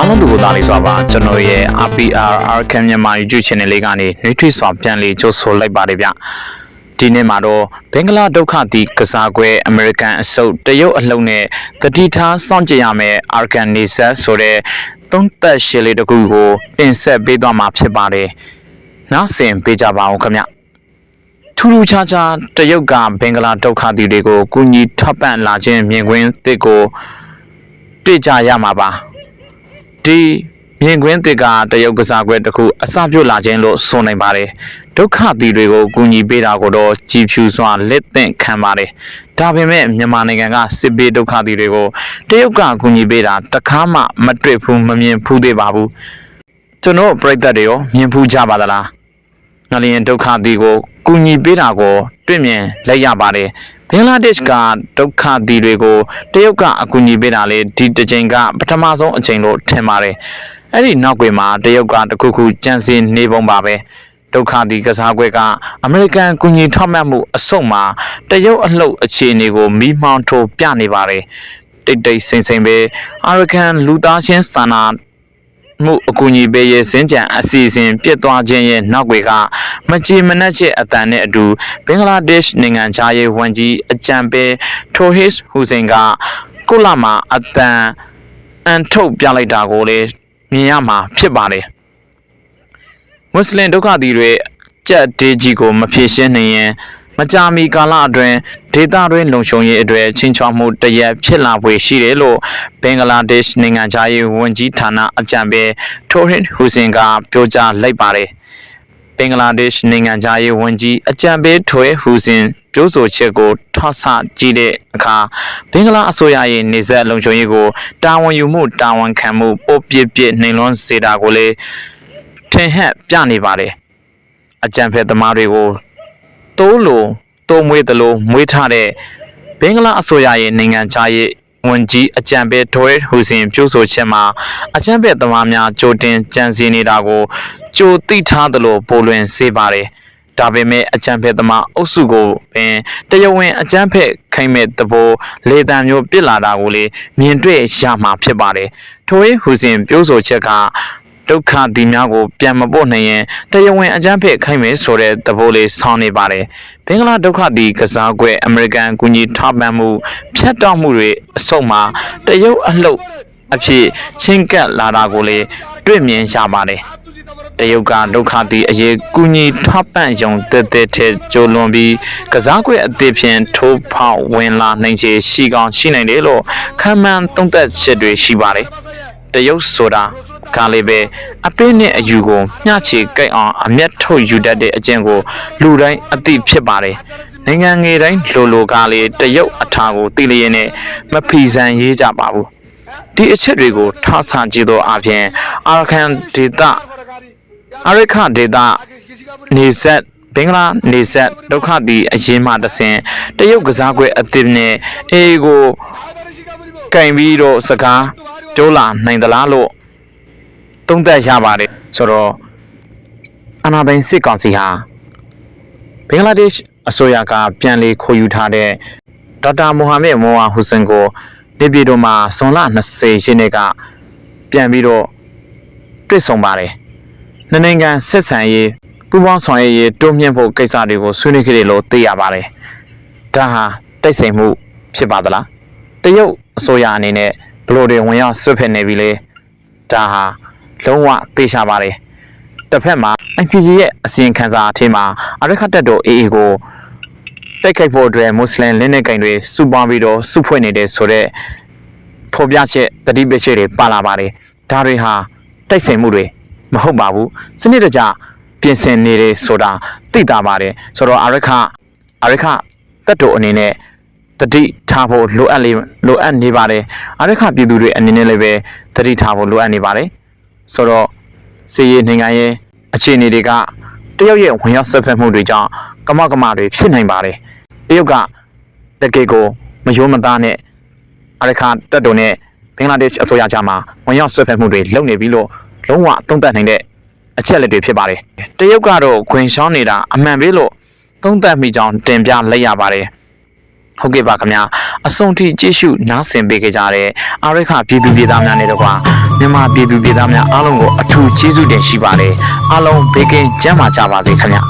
အားလုံးလူသားလေးဆိုပါကျွန်တော်ရဲ့ RPR Arkham မြန်မာ YouTube channel လေးကနေနှွေးထွေးစွာပြန်လည်ကြိုဆိုလိုက်ပါတယ်ဗျဒီနေ့မှာတော့ဘင်္ဂလားဒုက္ခသည်ကစားကွဲအမေရိကန်အစုပ်တရုတ်အလုံးနဲ့တတိထားစောင့်ကြည့်ရမယ် Arkham Nizat ဆိုတဲ့သုံးသက်ရှည်လေးတစ်ခုကိုတင်ဆက်ပေးသွားမှာဖြစ်ပါတယ်နောက်ဆင်ပေးကြပါဦးခင်ဗျထူးထူးခြားခြားတရုတ်ကဘင်္ဂလားဒုက္ခသည်တွေကိုကူညီထောက်ပံ့လာခြင်းမြင်ကွင်းတစ်ကိုတွေ့ကြရမှာပါ ဒီမြင်ကွင်းတစ်ကတရုတ်ကစားကွဲတစ်ခုအစပြုတ်လာခြင်းလို့ဆိုနိုင်ပါတယ်ဒုက္ခသည်တွေကိုကူညီပေးတာကိုတော့ကြည်ဖြူစွာလက်သင့်ခံပါတယ်ဒါပေမဲ့မြန်မာနိုင်ငံကစစ်ဘေးဒုက္ခသည်တွေကိုတရုတ်ကကူညီပေးတာတစ်ခါမှမတွေ့ဘူးမမြင်ဘူးသေးပါဘူးကျွန်တော်ပြိတ္တတွေရောမြင်ဘူးကြပါသလားငလျင်ဒုက္ခသည်ကိုကူညီပေးတာကို တွေ့မြင်လက်ရပါတယ်ဘင်္ဂလားဒေ့ရှ်ကဒုက္ခသည်တွေကိုတရုတ်ကအကူအညီပေးတာလေဒီတစ်ချိန်ကပထမဆုံးအချိန်လို့ထင်ပါတယ်အဲ့ဒီနောက်ွယ်မှာတရုတ်ကတခုခုကြံစည်နေပုံပါပဲဒုက္ခသည်ကစားကွဲကအမေရိကန်ကူညီထောက်ပံ့မှုအစုံမှာတရုတ်အလှုပ်အခြေအနေကိုမီးမောင်းထိုးပြနေပါတယ်တိတ်တိတ်ဆိမ့်ဆိမ့်ပဲအာရကန်လူသားချင်းစာနာ မှုအကူအညီပေးရေးစင်ကြံအစီအစဉ်ပြစ်သွားခြင်းရဲ့နောက်ွယ်ကမကြည်မနှက်ချက်အတန်နဲ့အတူဘင်္ဂလားဒေ့ရှ်နိုင်ငံခြားရေးဝန်ကြီးအကြံပေးထိုဟစ်ဟူစိန်ကကုလမှာအတန်အန်ထုတ်ပြလိုက်တာကိုလေမြင်ရမှာဖြစ်ပါတယ်မွတ်စလင်ဒုက္ခသည်တွေကြက်ဒေးကြီးကိုမဖြေရှင်းနိုင်ရင်မကြာမီကာလအတွင်း ဒေသတွင်းလုံခြုံရေးအတွက်ချင်းချောက်မှုတရက်ဖြစ်လာဖွယ်ရှိတယ်လို့ဘင်္ဂလားဒေ့ရှ်နိုင်ငံသားရေးဝန်ကြီးဌာနအကြံပေးထိုဟင်ဟူစင်ကပြောကြားလိုက်ပါတယ်ဘင်္ဂလားဒေ့ရှ်နိုင်ငံသားရေးဝန်ကြီးအကြံပေးထွေဟူစင်ပြောဆိုချက်ကိုထောက်ဆကြည့်တဲ့အခါဘင်္ဂလားအစိုးရရဲ့နေဆက်လုံခြုံရေးကိုတာဝန်ယူမှုတာဝန်ခံမှုပိုပြစ်ပြစ်နှိမ်လွန်းစေတာကိုလေထင်ဟပ်ပြနေပါတယ်အကြံဖက်သမားတွေကိုတိုးလို တိုးမွေးသလိုမွေးထားတဲ့ဘင်္ဂလားအစိုးရရဲ့နိုင်ငံခြားရေးဝန်ကြီးအကြံပေးဒေါ်ရဟူစင်ပြောဆိုချက်မှာအကြံပေးသမားများကြိုတင်ကြံစည်နေတာကိုကြိုသိထားသလိုပိုလွင်စေပါတယ်ဒါပေမဲ့အကြံဖက်သမားအုပ်စုကိုပင်တရားဝင်အကြံဖက်ခိုင်မဲ့သဘောလေတံမျိုးပြစ်လာတာကိုလေမြင်တွေ့ရမှာဖြစ်ပါတယ်ထိုရေးဟူစင်ပြောဆိုချက်က ဒုက္ခသည်များကိုပြန်မပို့နိုင်ရင်တရားဝင်အကြမ်းဖက်ခိုင်းမယ်ဆိုတဲ့သဘောလေးဆောင်းနေပါတယ်။ဘင်္ဂလားဒုက္ခသည်ကစားကွဲအမေရိကန်ကူညီထောက်ပံ့မှုဖြတ်တောက်မှုတွေအစုံမှာတရုတ်အလှုပ်အဖြစ်ချင်းကပ်လာတာကိုလေတွေ့မြင်ရပါတယ်။တရုတ်ကဒုက္ခသည်အရေးကူညီထောက်ပံ့ရုံတက်တက်ထဲကြိုလွန်ပြီးကစားကွဲအသစ်ဖြင့်ထိုးဖောက်ဝင်လာနိုင်ခြေရှိကောင်းရှိနိုင်တယ်လို့ခံမှန်းသုံးသပ်ချက်တွေရှိပါတယ်။တရုတ်ဆိုတာ ကလေးပဲအပင်းနဲ့အယူကိုမျှချေကြိုက်အောင်အမျက်ထုတ်ယူတတ်တဲ့အကျင့်ကိုလူတိုင်းအသိဖြစ်ပါတယ်နိုင်ငံငယ်တိုင်းလိုလိုကလေးတရုတ်အထာကိုသိလျက်နဲ့မဖီဆန်ရေးကြပါဘူးဒီအချက်တွေကိုထောက်ဆကြည့်သောအပြင်အာရကန်ဒေတာအာရခဒေတာနေဆက်ဘင်္ဂလားနေဆက်ဒုက္ခသည်အရင်မှတဆင်တရုတ်ကစားကွဲအသစ်နဲ့အေကိုကင်ပြီးတော့စကားပြောလာနိုင်သလားလို့ သုံးသပ်ရပါတယ်ဆိုတော့အနာသိန်းစစ်ကောင်စီဟာဘင်္ဂလားဒေ့ရှ်အစိုးရကပြန်လည်ခေါ်ယူထားတဲ့ဒေါက်တာမိုဟာမက်မိုဟာဟူဆန်ကိုနေပြည်တော်မှာဇွန်လ20ရက်နေ့ကပြန်ပြီးတော့တွေ့ဆုံပါတယ်။နှစ်နိုင်ငံဆက်ဆံရေးပူးပေါင်းဆောင်ရွက်ရေးတိုးမြှင့်ဖို့ကိစ္စတွေကိုဆွေးနွေးခဲ့တယ်လို့သိရပါတယ်။ဒါဟာတိုက်ဆိုင်မှုဖြစ်ပါသလား။တရုတ်အစိုးရအနေနဲ့ဘယ်လိုတွေဝင်ရောက်ဆွတ်ဖက်နေပြီလဲ။ဒါဟာ လုံးဝသိချပါတယ်တစ်ဖက်မှာ ICC ရဲ့အစီရင်ခံစာအထင်းမှာအရခတ်တက်တော် AA ကိုတိုက်ခိုက်ဖို့အတွက်မွတ်စလင်လက်နက်ကင်တွေစုပေါင်းပြီးတော့စုဖွဲ့နေတဲ့ဆိုတော့ဖော်ပြချက်တတိပချက်တွေပါလာပါတယ်ဒါတွေဟာတိုက်ဆိုင်မှုတွေမဟုတ်ပါဘူးစနစ်တကျပြင်ဆင်နေတယ်ဆိုတာသိတာပါတယ်ဆိုတော့အရခအရခတက်တော်အနေနဲ့တတိထားဖို့လိုအပ်လေလိုအပ်နေပါတယ်အရခပြည်သူတွေအနေနဲ့လည်းပဲတတိထားဖို့လိုအပ်နေပါတယ် ဆိုတော့စီရီနိုင်ငံရဲ့အခြေအနေတွေကတရုတ်ရဲ့ဝင်ရောက်ဆက်ဖက်မှုတွေကြောင့်ကမကမတွေဖြစ်နိုင်ပါတယ်တရုတ်ကတကယ်ကိုမယိုးမသားနဲ့အရခါတက်တုံနဲ့ဘင်္ဂလားဒေ့ရှ်အစိုးရကြားမှာဝင်ရောက်ဆွဲဖက်မှုတွေလုပ်နေပြီလို့လုံးဝသုံးသပ်နိုင်တဲ့အချက်လက်တွေဖြစ်ပါတယ်တရုတ်ကတော့ခွင်ရှောင်းနေတာအမှန်ပဲလို့သုံးသပ်မိကြောင်းတင်ပြလိုက်ရပါတယ် ဟုတ်ကဲ့ပါခင်ဗျာအဆုံးထိကြည့်ရှုနားဆင်ပေးကြတဲ့အာရခပြည်သူပြည်သားများနဲ့တကွာမြန်မာပြည်သူပြည်သားများအားလုံးကိုအထူးကျေးဇူးတင်ရှိပါတယ်အားလုံးဘေးကင်းကျန်းမာကြပါစေခင်ဗျာ